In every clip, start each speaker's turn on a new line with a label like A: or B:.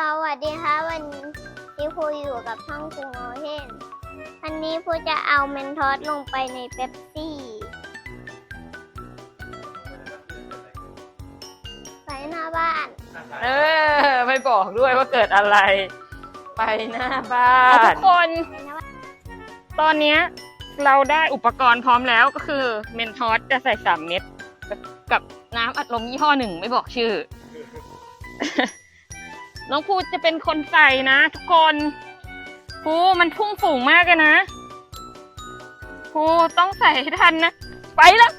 A: สวัสดีค่ะวันนี้ครูอยู่กับช่องครูโมเทนวันนี้ครูจะเอาเมนทอสลงไปในเป๊ปซี่ ไปหน้าบ้าน
B: เออ ไม่บอกด้วยว่าเกิดอะไร ไปหน้าบ้า
C: อะทุ
B: น
C: กคน
A: ไปหน้าบ้าน
C: ตอนเนี้ยเราได้อุปกรณ์พร้อมแล้วก็คือเมนทอสจะใส่สามเม็ดกับกับน้ำอัดลมยี่ห้อหนึ่งไม่บอกชื่อ น้องภูจะเป็นคนใส่นะทุกคนภูมันพุ่งสูงมากเลยนะภูต้องใส่ให้ทันนะ ไปแล้ว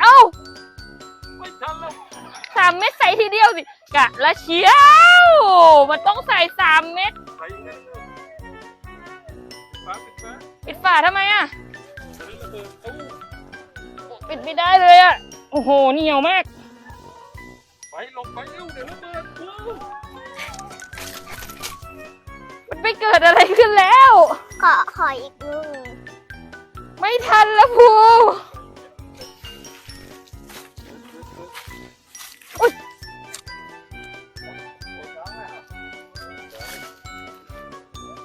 C: เอ้า
B: ไม่ทันแล้ว
C: สามเม็ดใส่ทีเดียวสิกะละเชียว มันต้องใส่สามเม็ด
B: ปิด
C: ฝาทำไมอะปิดไม่ได้เลยอะ โอ้โหเหนียวมาก
B: ไปลงไปเร็วเดี๋ยวระเบิดตู้
C: มัน
A: อขออีกลูกหนึ่ง
C: ไม่ทันแล้วภู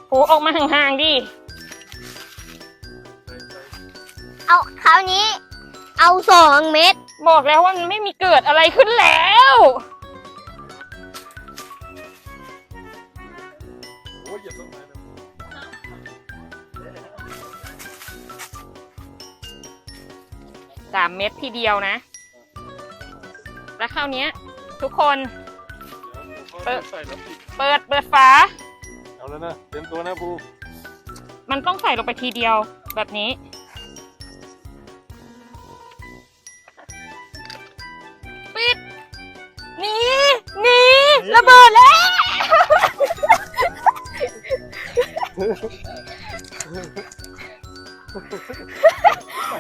C: ภูออกมาห่างๆดิ
A: เอาคราวนี้ เอาสองเม็ด
C: บอกแล้วว่ามันไม่มีเกิดอะไรขึ้นแล้ว
B: โอ้ยอย่าต้องมานะ
C: สามเม็ดทีเดียวนะ แล้วคราวเนี้ย ทุกคน
B: เดี๋ยวใส่แล้วปิด
C: เปิดเปิดฝา
B: เอาแล้วนะเตรียมตัวนะภู
C: มันต้องใส่ลงไปทีเดียวแบบนี้ ปิดหนีหนีระเบิดแล้ว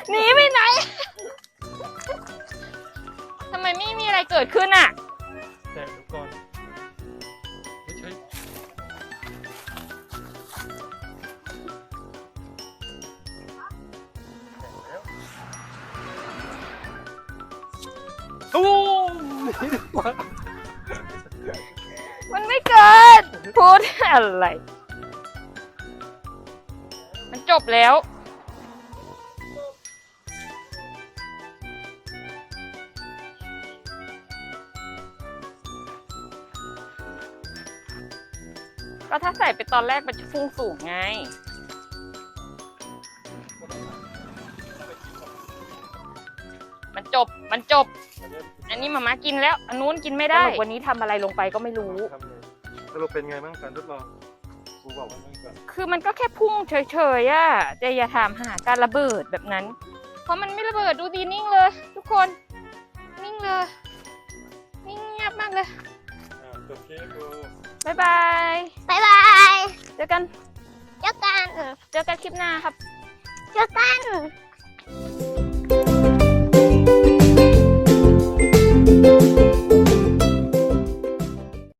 C: หนีไปไหนทำไมไม่มีอะไรเกิดขึ้นอะ
B: แต่เดี๋ยวก่อนไม่ใช่ตู้มนี่ดีกว่า
C: มันไม่เกิด พูดอะไร มันจบแล้ว ก็ถ้าใส่ไปตอนแรกมันจะฟุ้งสูงไง มันจบ มันจบ อันนี้มาม่ากินแล้ว อันนู้นกินไม่ได้ วันนี้ทำอะไรลงไปก็ไม่รู้
B: ทำเลยสรุปเป็นไงบ้างการทดลองครูบอกว่าไม่ก่อน
C: คือมันก็แค่พุ่งเฉยๆอะแต่อย่าถามหาการระเบิดแบบนั้น เพราะมันไม่ระเบิดดูดีนิ่งเลย ทุกคน นิ่งเลย นิ่งเงียบมากเลย
B: อ่าจบเคสครู
C: บ๊ายบาย
A: บายบาย
C: เจอ กัน
A: เจอกัน
C: เจอกันคลิปหน้าครับ
A: เจอกัน